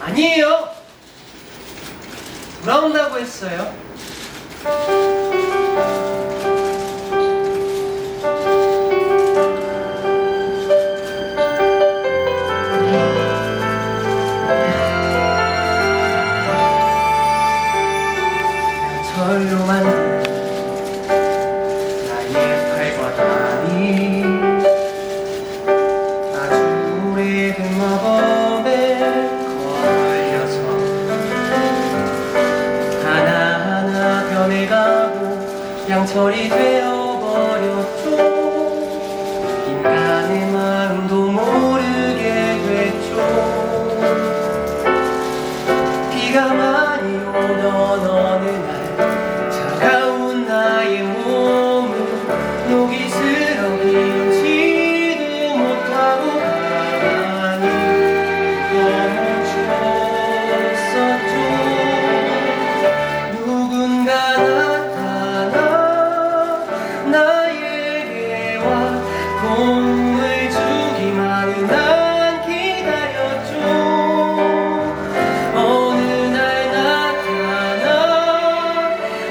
아니에요. 돌아온다고 했어요. 양철이 되어버렸죠. 도움을 주기만은 난 기다렸죠. 어느 날 나타나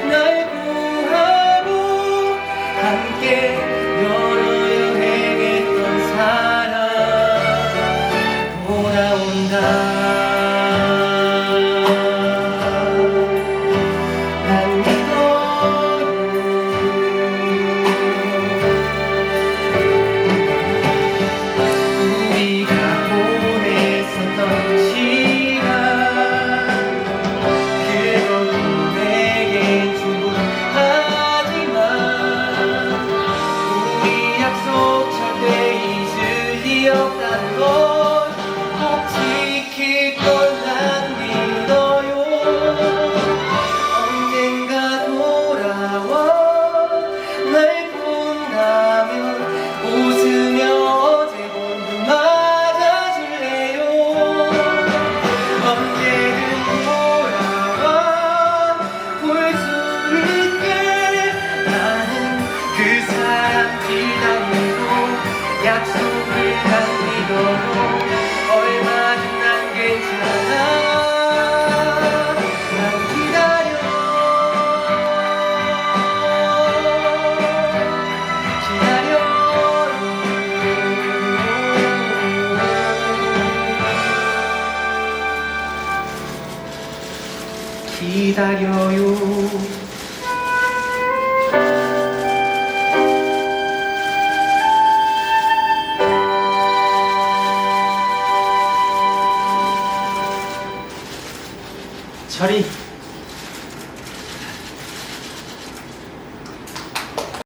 날 구하러 함께 향기도 얼마든 난 괜찮아 난 기다려 기다려 기다려요. 처리.